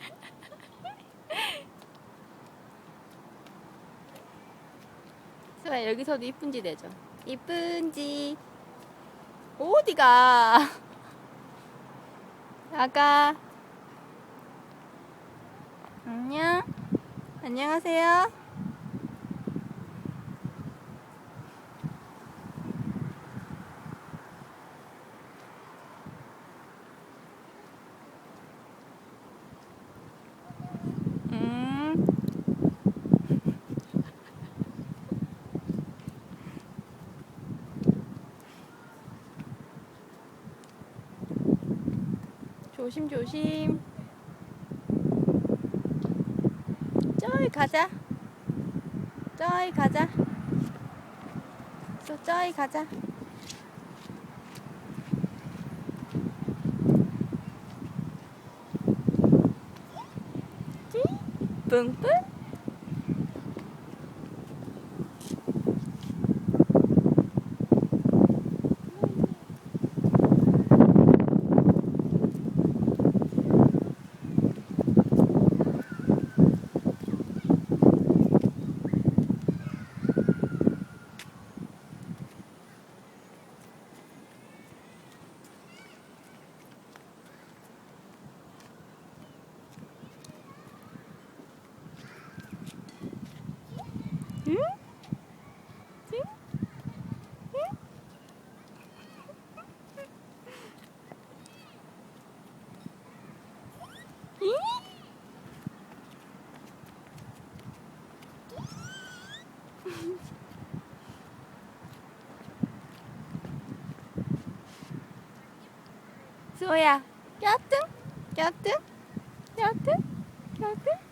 수아 여기서도 이쁜지 내줘. 이쁜지. 어디가? 나가. 안녕. 안녕하세요. 조심 조심. 저기 가자. 저기 가자. 저 저기 가자. 찌? 뿡 そうや。やって。やって。やって。やって。